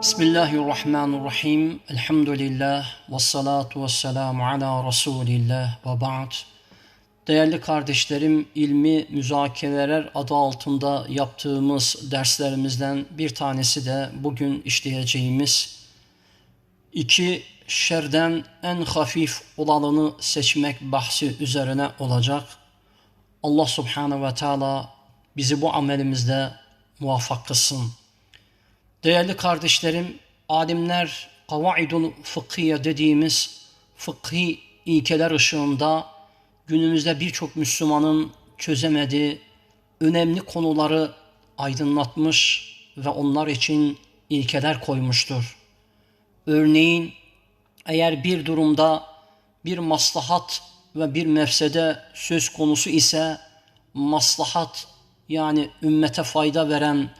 Bismillahirrahmanirrahim. Elhamdülillah. Ve salatu ve selamu ala Resulillah ve ba'd. Değerli kardeşlerim, ilmi müzakereler adı altında yaptığımız derslerimizden bir tanesi de bugün işleyeceğimiz iki şerden en hafif olanını seçmek bahsi üzerine olacak. Allah subhanehu ve teala bizi bu amelimizde muvaffak kılsın. Değerli kardeşlerim, alimler kavaidul fıkhiye dediğimiz fıkhi ilkeler ışığında günümüzde birçok Müslümanın çözemediği önemli konuları aydınlatmış ve onlar için ilkeler koymuştur. Örneğin eğer bir durumda bir maslahat ve bir mefsede söz konusu ise maslahat yani ümmete fayda veren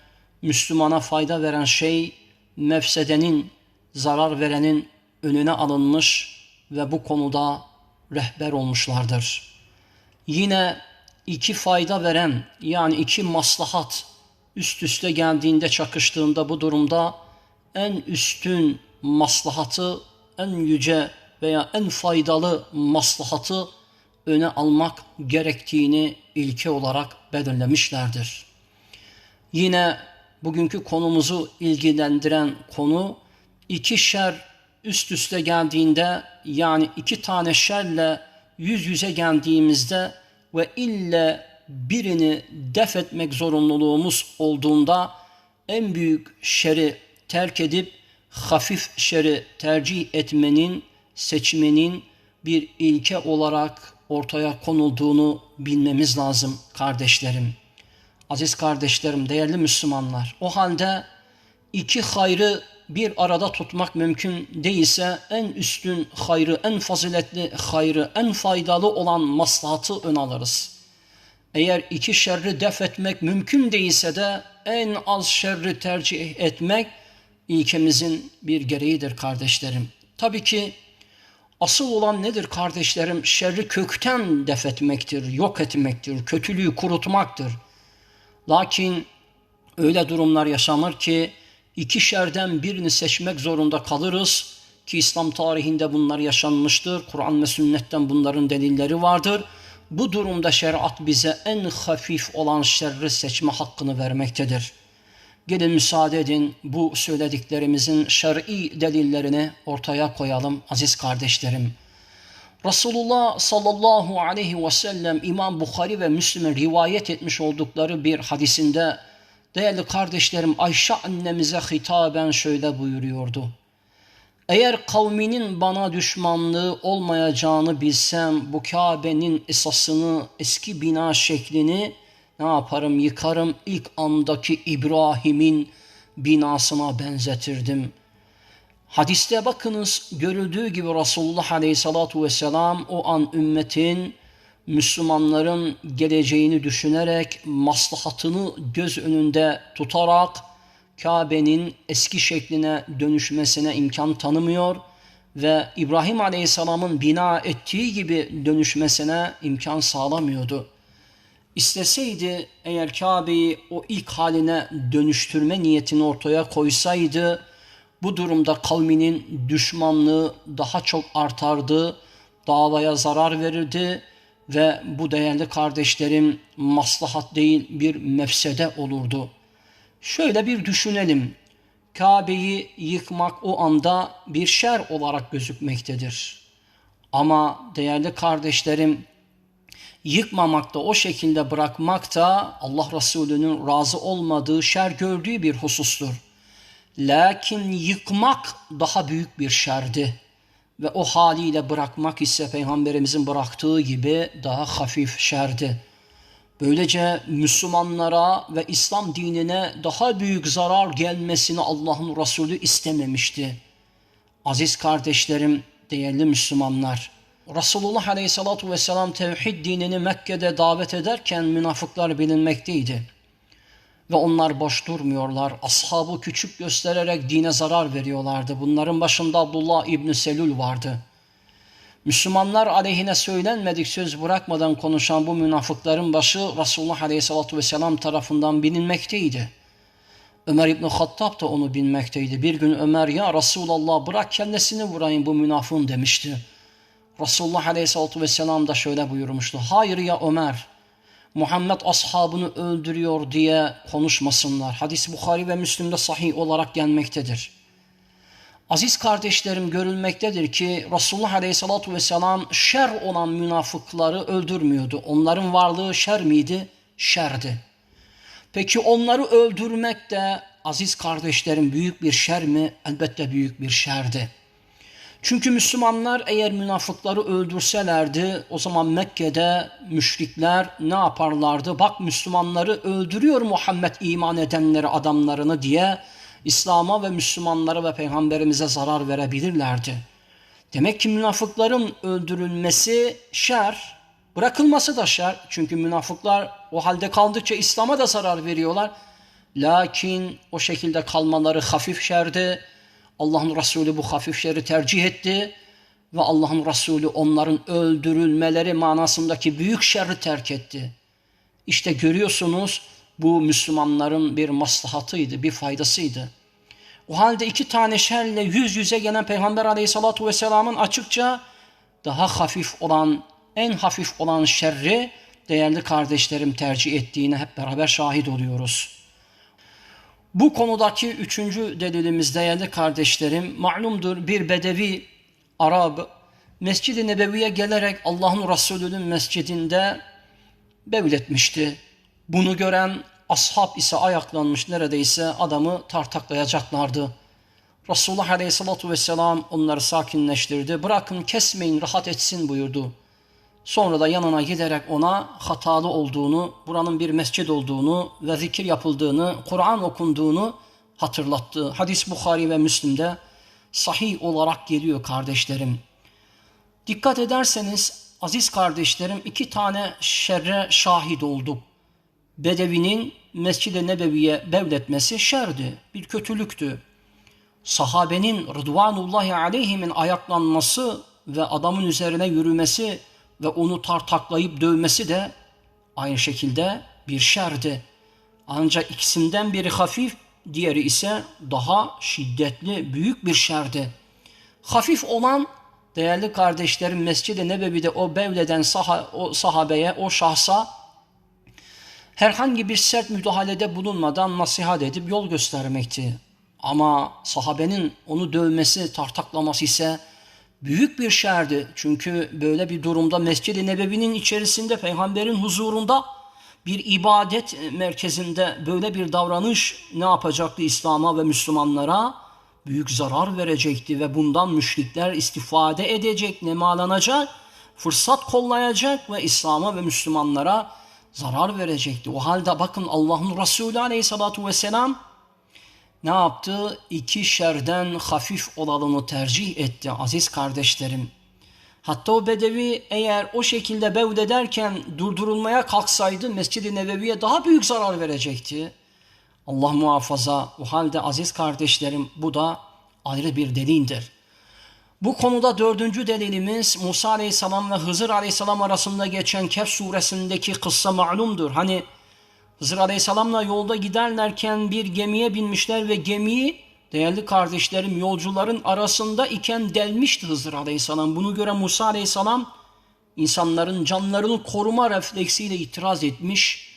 Müslümana fayda veren şey mefsedenin, zarar verenin önüne alınmış ve bu konuda rehber olmuşlardır. Yine iki fayda veren yani iki maslahat üst üste geldiğinde çakıştığında bu durumda en üstün maslahatı, en yüce veya en faydalı maslahatı öne almak gerektiğini ilke olarak belirlemişlerdir. Yine bugünkü konumuzu ilgilendiren konu iki şer üst üste geldiğinde yani iki tane şerle yüz yüze geldiğimizde ve ille birini def etmek zorunluluğumuz olduğunda en büyük şeri terk edip hafif şeri tercih etmenin, seçmenin bir ilke olarak ortaya konulduğunu bilmemiz lazım kardeşlerim. Aziz kardeşlerim, değerli Müslümanlar, o halde iki hayrı bir arada tutmak mümkün değilse en üstün hayrı, en faziletli hayrı, en faydalı olan maslahatı ön alırız. Eğer iki şerri def etmek mümkün değilse de en az şerri tercih etmek ilkemizin bir gereğidir kardeşlerim. Tabii ki asıl olan nedir kardeşlerim? Şerri kökten def etmektir, yok etmektir, kötülüğü kurutmaktır. Lakin öyle durumlar yaşanır ki iki şerden birini seçmek zorunda kalırız ki İslam tarihinde bunlar yaşanmıştır. Kur'an ve sünnetten bunların delilleri vardır. Bu durumda şeriat bize en hafif olan şerri seçme hakkını vermektedir. Gelin müsaade edin bu söylediklerimizin şer'i delillerini ortaya koyalım aziz kardeşlerim. Resulullah sallallahu aleyhi ve sellem İmam Bukhari ve Müslim'in rivayet etmiş oldukları bir hadisinde değerli kardeşlerim Ayşe annemize hitaben şöyle buyuruyordu. Eğer kavminin bana düşmanlığı olmayacağını bilsem bu Kabe'nin esasını, eski bina şeklini ne yaparım yıkarım ilk andaki İbrahim'in binasına benzetirdim.'' Hadiste bakınız görüldüğü gibi Resulullah Aleyhissalatu Vesselam o an ümmetin Müslümanların geleceğini düşünerek maslahatını göz önünde tutarak Kabe'nin eski şekline dönüşmesine imkan tanımıyor ve İbrahim Aleyhisselam'ın bina ettiği gibi dönüşmesine imkan sağlamıyordu. İsteseydi eğer Kabe'yi o ilk haline dönüştürme niyetini ortaya koysaydı bu durumda kavminin düşmanlığı daha çok artardı, davaya zarar verirdi ve bu değerli kardeşlerim maslahat değil bir mefsede olurdu. Şöyle bir düşünelim. Kabe'yi yıkmak o anda bir şer olarak gözükmektedir. Ama değerli kardeşlerim yıkmamakta o şekilde bırakmak da Allah Resulü'nün razı olmadığı şer gördüğü bir husustur. Lakin yıkmak daha büyük bir şerdi. Ve o haliyle bırakmak ise Peygamberimizin bıraktığı gibi daha hafif şerdi. Böylece Müslümanlara ve İslam dinine daha büyük zarar gelmesini Allah'ın Resulü istememişti. Aziz kardeşlerim, değerli Müslümanlar, Resulullah Aleyhisselatü Vesselam tevhid dinini Mekke'de davet ederken münafıklar bilinmekteydi. Ve onlar boş durmuyorlar. Ashabı küçük göstererek dine zarar veriyorlardı. Bunların başında Abdullah İbni Selül vardı. Müslümanlar aleyhine söylenmedik söz bırakmadan konuşan bu münafıkların başı Resulullah Aleyhisselatü Vesselam tarafından bilinmekteydi. Ömer İbni Hattab da onu bilmekteydi. Bir gün Ömer ya Resulallah bırak kendisini vurayım bu münafığın demişti. Resulullah Aleyhisselatü Vesselam da şöyle buyurmuştu. Hayır ya Ömer Muhammed ashabını öldürüyor diye konuşmasınlar. Hadis Bukhari ve Müslim'de sahih olarak gelmektedir. Aziz kardeşlerim görülmektedir ki Resulullah Aleyhisselatü Vesselam şer olan münafıkları öldürmüyordu. Onların varlığı şer miydi? Şerdi. Peki onları öldürmek de aziz kardeşlerim büyük bir şer mi? Elbette büyük bir şerdi. Çünkü Müslümanlar eğer münafıkları öldürselerdi o zaman Mekke'de müşrikler ne yaparlardı? Bak Müslümanları öldürüyor Muhammed iman edenleri adamlarını diye İslam'a ve Müslümanlara ve peygamberimize zarar verebilirlerdi. Demek ki münafıkların öldürülmesi şer, bırakılması da şer. Çünkü münafıklar o halde kaldıkça İslam'a da zarar veriyorlar. Lakin o şekilde kalmaları hafif şerdi. Allah'ın Resulü bu hafif şeri tercih etti ve Allah'ın Resulü onların öldürülmeleri manasındaki büyük şerri terk etti. İşte görüyorsunuz bu Müslümanların bir maslahatıydı, bir faydasıydı. O halde iki tane şerle yüz yüze gelen Peygamber aleyhissalatu vesselamın açıkça daha hafif olan, en hafif olan şerri değerli kardeşlerim tercih ettiğine hep beraber şahit oluyoruz. Bu konudaki üçüncü delilimiz değerli kardeşlerim, malumdur bir bedevi Arap Mescid-i Nebevi'ye gelerek Allah'ın Resulü'nün mescidinde bevletmişti. Bunu gören ashab ise ayaklanmış neredeyse adamı tartaklayacaklardı. Resulullah Aleyhisselatü Vesselam onları sakinleştirdi. Bırakın kesmeyin rahat etsin buyurdu. Sonra da yanına giderek ona hatalı olduğunu, buranın bir mescid olduğunu ve zikir yapıldığını, Kur'an okunduğunu hatırlattı. Hadis Bukhari ve Müslim'de sahih olarak geliyor kardeşlerim. Dikkat ederseniz aziz kardeşlerim iki tane şerre şahit olduk. Bedevinin Mescid-i Nebevi'ye bevletmesi şerdi, bir kötülüktü. Sahabenin Rıdvanullahi aleyhimin ayaklanması ve adamın üzerine yürümesi ve onu tartaklayıp dövmesi de aynı şekilde bir şerdi. Ancak ikisinden biri hafif, diğeri ise daha şiddetli, büyük bir şerdi. Hafif olan değerli kardeşlerim Mescid-i Nebevi'de o bevleden saha, o sahabeye, o şahsa herhangi bir sert müdahalede bulunmadan nasihat edip yol göstermekti. Ama sahabenin onu dövmesi, tartaklaması ise büyük bir şerdi. Çünkü böyle bir durumda Mescid-i Nebevi'nin içerisinde peygamberin huzurunda bir ibadet merkezinde böyle bir davranış ne yapacaktı İslam'a ve Müslümanlara? Büyük zarar verecekti ve bundan müşrikler istifade edecek, nemalanacak, fırsat kollayacak ve İslam'a ve Müslümanlara zarar verecekti. O halde bakın Allah'ın Resulü Aleyhisselatü Vesselam ne yaptı? İki şerden hafif olanını tercih etti aziz kardeşlerim. Hatta o bedevi eğer o şekilde bevd ederken durdurulmaya kalksaydı Mescid-i Nebevi'ye daha büyük zarar verecekti. Allah muhafaza o halde aziz kardeşlerim bu da ayrı bir delildir. Bu konuda dördüncü delilimiz Musa Aleyhisselam ve Hızır Aleyhisselam arasında geçen Kehf suresindeki kıssa malumdur. Hani Hızır Aleyhisselam'la yolda giderlerken bir gemiye binmişler ve gemiyi değerli kardeşlerim yolcuların arasında iken delmişti Hızır Aleyhisselam. Bunu gören Musa Aleyhisselam insanların canlarını koruma refleksiyle itiraz etmiş.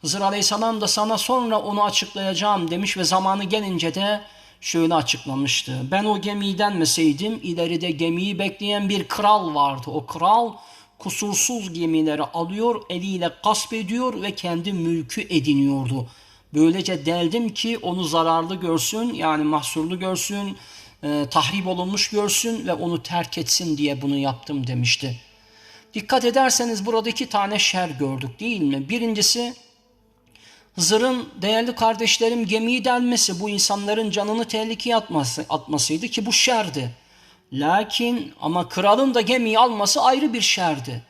Hızır Aleyhisselam da sana sonra onu açıklayacağım demiş ve zamanı gelince de şöyle açıklamıştı. Ben o gemiyi denmeseydim ileride gemiyi bekleyen bir kral vardı. O kral kusursuz gemileri alıyor, eliyle gasp ediyor ve kendi mülkü ediniyordu. Böylece deldim ki onu zararlı görsün, yani mahsurlu görsün, e, tahrip olunmuş görsün ve onu terk etsin diye bunu yaptım demişti. Dikkat ederseniz burada iki tane şer gördük değil mi? Birincisi Hızır'ın değerli kardeşlerim gemiyi delmesi bu insanların canını tehlikeye atması, atmasıydı ki bu şerdi. Lakin ama kralın da gemiyi alması ayrı bir şerdi.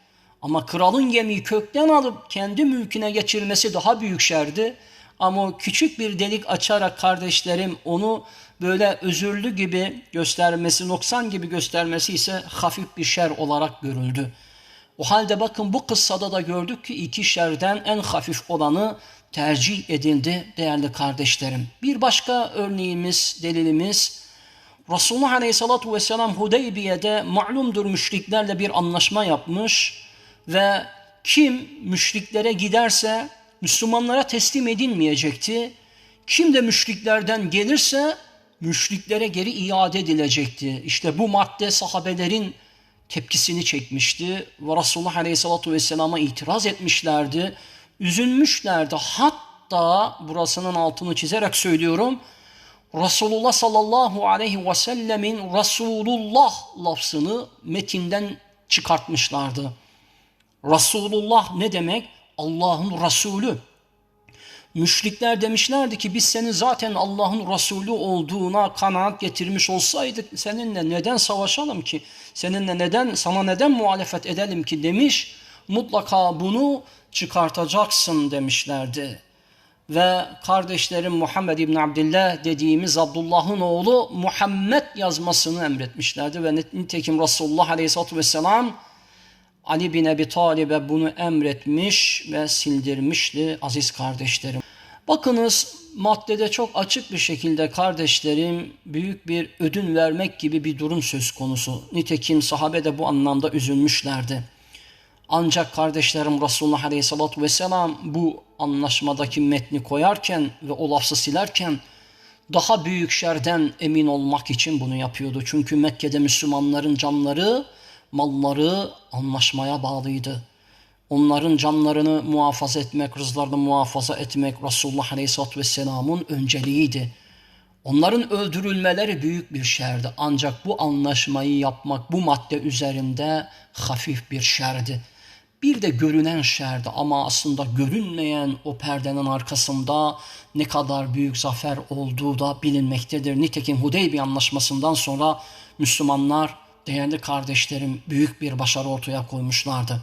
Ama kralın gemiyi kökten alıp kendi mülküne geçirmesi daha büyük şerdi. Ama küçük bir delik açarak kardeşlerim onu böyle özürlü gibi göstermesi, noksan gibi göstermesi ise hafif bir şer olarak görüldü. O halde bakın bu kıssada da gördük ki iki şerden en hafif olanı tercih edildi değerli kardeşlerim. Bir başka örneğimiz, delilimiz Resulullah Aleyhisselatü Vesselam Hudeybiye'de malumdur müşriklerle bir anlaşma yapmış ve kim müşriklere giderse Müslümanlara teslim edilmeyecekti. Kim de müşriklerden gelirse müşriklere geri iade edilecekti. İşte bu madde sahabelerin tepkisini çekmişti ve Resulullah Aleyhisselatü Vesselam'a itiraz etmişlerdi. Üzülmüşlerdi. Hatta burasının altını çizerek söylüyorum. Resulullah sallallahu aleyhi ve sellemin Resulullah lafzını metinden çıkartmışlardı. Resulullah ne demek? Allah'ın Resulü. Müşrikler demişlerdi ki biz senin zaten Allah'ın Resulü olduğuna kanaat getirmiş olsaydık seninle neden savaşalım ki? Seninle neden sana neden muhalefet edelim ki demiş. Mutlaka bunu çıkartacaksın demişlerdi. Ve kardeşlerim Muhammed İbn Abdillah dediğimiz Abdullah'ın oğlu Muhammed yazmasını emretmişlerdi. Ve nitekim Resulullah Aleyhisselatü Vesselam Ali bin Ebi Talib'e bunu emretmiş ve sildirmişti aziz kardeşlerim. Bakınız maddede çok açık bir şekilde kardeşlerim büyük bir ödün vermek gibi bir durum söz konusu. Nitekim sahabe de bu anlamda üzülmüşlerdi. Ancak kardeşlerim Resulullah Aleyhisselatü Vesselam bu anlaşmadaki metni koyarken ve o lafzı silerken daha büyük şerden emin olmak için bunu yapıyordu. Çünkü Mekke'de Müslümanların canları malları anlaşmaya bağlıydı. Onların canlarını muhafaza etmek, rızlarını muhafaza etmek Resulullah Aleyhisselatü Vesselam'ın önceliğiydi. Onların öldürülmeleri büyük bir şerdi. Ancak bu anlaşmayı yapmak bu madde üzerinde hafif bir şerdi. Bir de görünen şerdi ama aslında görünmeyen o perdenin arkasında ne kadar büyük zafer olduğu da bilinmektedir. Nitekim Hudeybiye anlaşmasından sonra Müslümanlar değerli kardeşlerim büyük bir başarı ortaya koymuşlardı.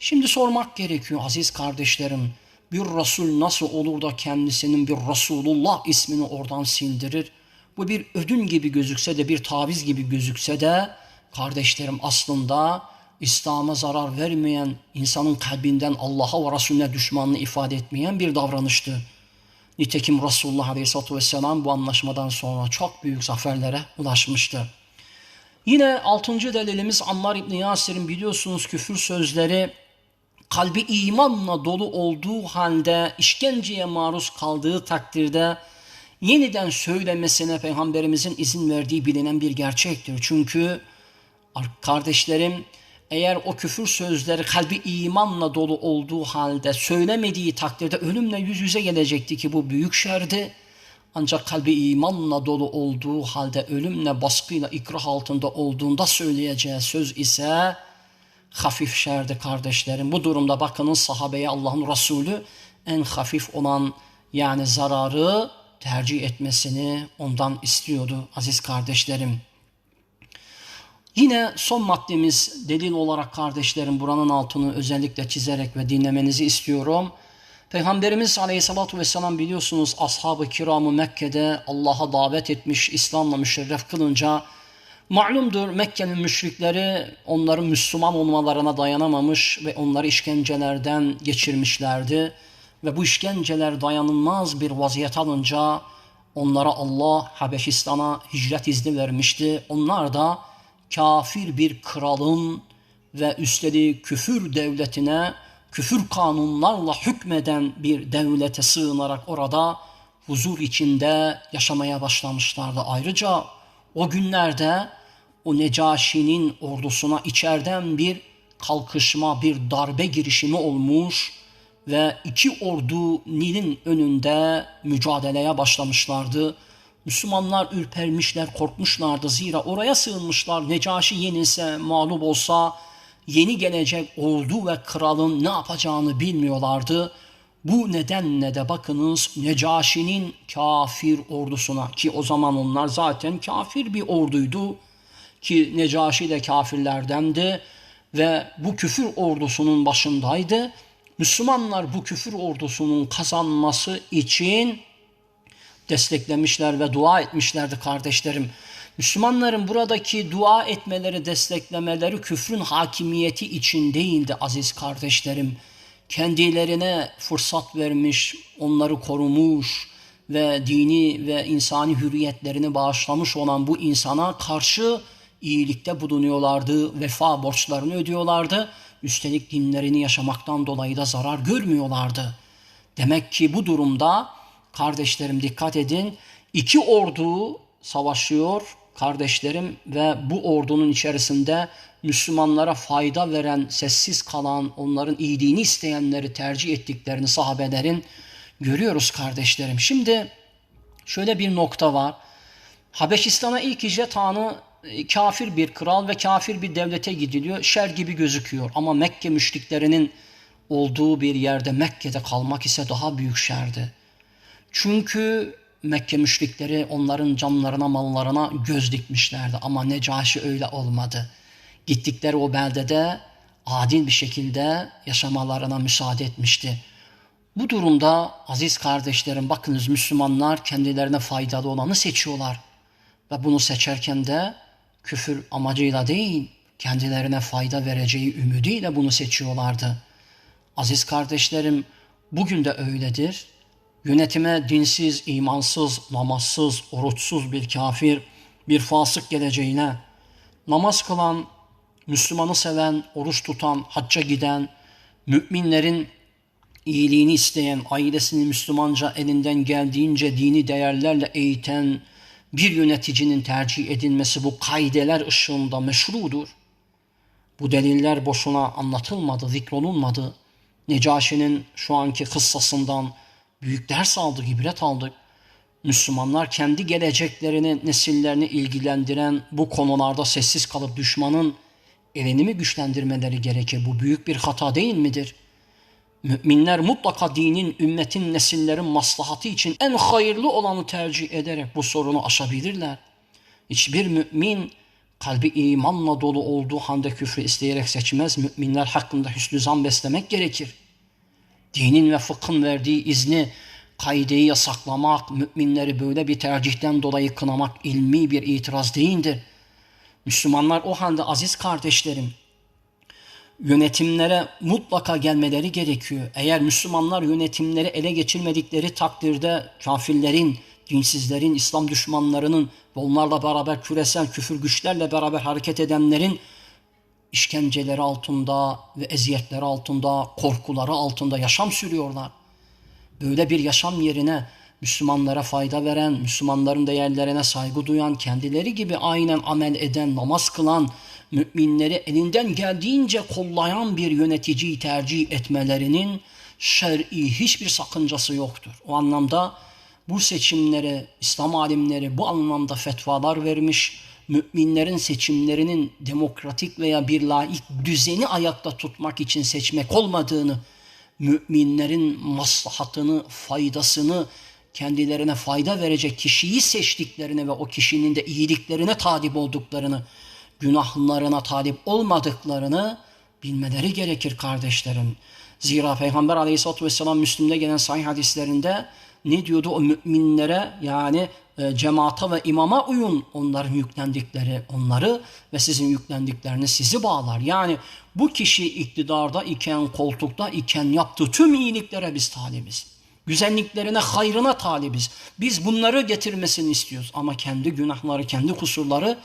Şimdi sormak gerekiyor aziz kardeşlerim. Bir Resul nasıl olur da kendisinin bir Resulullah ismini oradan sindirir? Bu bir ödün gibi gözükse de bir taviz gibi gözükse de kardeşlerim aslında İslam'a zarar vermeyen, insanın kalbinden Allah'a ve Resulüne düşmanlığı ifade etmeyen bir davranıştı. Nitekim Resulullah Aleyhisselatü Vesselam bu anlaşmadan sonra çok büyük zaferlere ulaşmıştı. Yine altıncı delilimiz Ammar İbni Yasir'in biliyorsunuz küfür sözleri kalbi imanla dolu olduğu halde işkenceye maruz kaldığı takdirde yeniden söylemesine Peygamberimizin izin verdiği bilinen bir gerçektir. Çünkü kardeşlerim eğer o küfür sözleri kalbi imanla dolu olduğu halde söylemediği takdirde ölümle yüz yüze gelecekti ki bu büyük şerdi. Ancak kalbi imanla dolu olduğu halde ölümle baskıyla ikrah altında olduğunda söyleyeceği söz ise hafif şerdi kardeşlerim. Bu durumda bakınız sahabeye Allah'ın Resulü en hafif olan yani zararı tercih etmesini ondan istiyordu aziz kardeşlerim. Yine son maddemiz delil olarak kardeşlerim buranın altını özellikle çizerek ve dinlemenizi istiyorum. Peygamberimiz Aleyhisselatü Vesselam biliyorsunuz ashab-ı kiramı Mekke'de Allah'a davet etmiş, İslam'la müşerref kılınca malumdur Mekke'nin müşrikleri onların Müslüman olmalarına dayanamamış ve onları işkencelerden geçirmişlerdi. Ve bu işkenceler dayanılmaz bir vaziyet alınca onlara Allah Habeşistan'a hicret izni vermişti. Onlar da kafir bir kralın ve üstelik küfür devletine küfür kanunlarla hükmeden bir devlete sığınarak orada huzur içinde yaşamaya başlamışlardı. Ayrıca o günlerde o Necaşi'nin ordusuna içeriden bir kalkışma, bir darbe girişimi olmuş ve iki ordu Nil'in önünde mücadeleye başlamışlardı. Müslümanlar ürpermişler, korkmuşlardı. Zira oraya sığınmışlar. Necaşi yenilse, mağlup olsa yeni gelecek ordu ve kralın ne yapacağını bilmiyorlardı. Bu nedenle de bakınız Necaşi'nin kafir ordusuna ki o zaman onlar zaten kafir bir orduydu ki Necaşi de kafirlerdendi ve bu küfür ordusunun başındaydı. Müslümanlar bu küfür ordusunun kazanması için desteklemişler ve dua etmişlerdi kardeşlerim. Müslümanların buradaki dua etmeleri, desteklemeleri küfrün hakimiyeti için değildi aziz kardeşlerim. kendilerine fırsat vermiş, onları korumuş ve dini ve insani hürriyetlerini bağışlamış olan bu insana karşı iyilikte bulunuyorlardı, vefa borçlarını ödüyorlardı. Üstelik dinlerini yaşamaktan dolayı da zarar görmüyorlardı. Demek ki bu durumda kardeşlerim dikkat edin iki ordu savaşıyor kardeşlerim ve bu ordunun içerisinde Müslümanlara fayda veren, sessiz kalan, onların iyiliğini isteyenleri tercih ettiklerini sahabelerin görüyoruz kardeşlerim. Şimdi şöyle bir nokta var. Habeşistan'a ilk hicret anı e, kafir bir kral ve kafir bir devlete gidiliyor. Şer gibi gözüküyor ama Mekke müşriklerinin olduğu bir yerde Mekke'de kalmak ise daha büyük şerdi. Çünkü Mekke müşrikleri onların canlarına mallarına göz dikmişlerdi ama Necaşi öyle olmadı. Gittikleri o beldede adil bir şekilde yaşamalarına müsaade etmişti. Bu durumda aziz kardeşlerim bakınız Müslümanlar kendilerine faydalı olanı seçiyorlar. Ve bunu seçerken de küfür amacıyla değil, kendilerine fayda vereceği ümidiyle bunu seçiyorlardı. Aziz kardeşlerim, bugün de öyledir. Yönetime dinsiz, imansız, namazsız, oruçsuz bir kafir, bir fasık geleceğine, namaz kılan, Müslümanı seven, oruç tutan, hacca giden, müminlerin iyiliğini isteyen, ailesini Müslümanca elinden geldiğince dini değerlerle eğiten bir yöneticinin tercih edilmesi bu kaideler ışığında meşrudur. Bu deliller boşuna anlatılmadı, zikrolunmadı. Necaşi'nin şu anki kıssasından büyük ders aldık, ibret aldık. Müslümanlar kendi geleceklerini, nesillerini ilgilendiren bu konularda sessiz kalıp düşmanın elini mi güçlendirmeleri gerekir? Bu büyük bir hata değil midir? Müminler mutlaka dinin, ümmetin, nesillerin maslahatı için en hayırlı olanı tercih ederek bu sorunu aşabilirler. Hiçbir mümin kalbi imanla dolu olduğu halde küfrü isteyerek seçmez. Müminler hakkında hüsnü zan beslemek gerekir. Dinin ve fıkhın verdiği izni, kaideyi yasaklamak, müminleri böyle bir tercihten dolayı kınamak ilmi bir itiraz değildir. Müslümanlar o halde aziz kardeşlerim, yönetimlere mutlaka gelmeleri gerekiyor. Eğer Müslümanlar yönetimleri ele geçirmedikleri takdirde kafirlerin, dinsizlerin, İslam düşmanlarının ve onlarla beraber küresel küfür güçlerle beraber hareket edenlerin işkenceleri altında ve eziyetleri altında, korkuları altında yaşam sürüyorlar. Böyle bir yaşam yerine Müslümanlara fayda veren, Müslümanların değerlerine saygı duyan, kendileri gibi aynen amel eden, namaz kılan, müminleri elinden geldiğince kollayan bir yöneticiyi tercih etmelerinin şer'i hiçbir sakıncası yoktur. O anlamda bu seçimlere İslam alimleri bu anlamda fetvalar vermiş, müminlerin seçimlerinin demokratik veya bir laik düzeni ayakta tutmak için seçmek olmadığını, müminlerin maslahatını, faydasını, kendilerine fayda verecek kişiyi seçtiklerini ve o kişinin de iyiliklerine talip olduklarını, günahlarına talip olmadıklarını bilmeleri gerekir kardeşlerim. Zira Peygamber aleyhissalatü vesselam Müslim'de gelen sahih hadislerinde ne diyordu o müminlere yani e, cemaata ve imama uyun onların yüklendikleri onları ve sizin yüklendiklerini sizi bağlar. Yani bu kişi iktidarda iken koltukta iken yaptığı tüm iyiliklere biz talibiz. Güzelliklerine, hayrına talibiz. Biz bunları getirmesini istiyoruz. Ama kendi günahları, kendi kusurları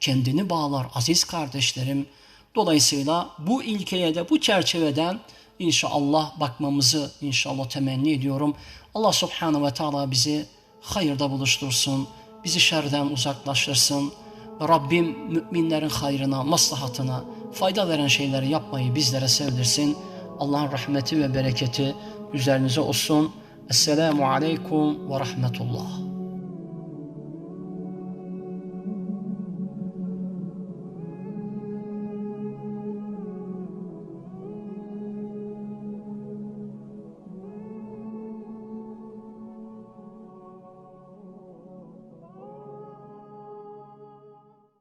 kendini bağlar aziz kardeşlerim. Dolayısıyla bu ilkeye de bu çerçeveden inşallah bakmamızı inşallah temenni ediyorum. Allah subhanahu ve teala bizi hayırda buluştursun. Bizi şerden uzaklaştırsın. Rabbim müminlerin hayrına, maslahatına, fayda veren şeyleri yapmayı bizlere sevdirsin. Allah'ın rahmeti ve bereketi üzerinize olsun. Esselamu Aleyküm ve Rahmetullah.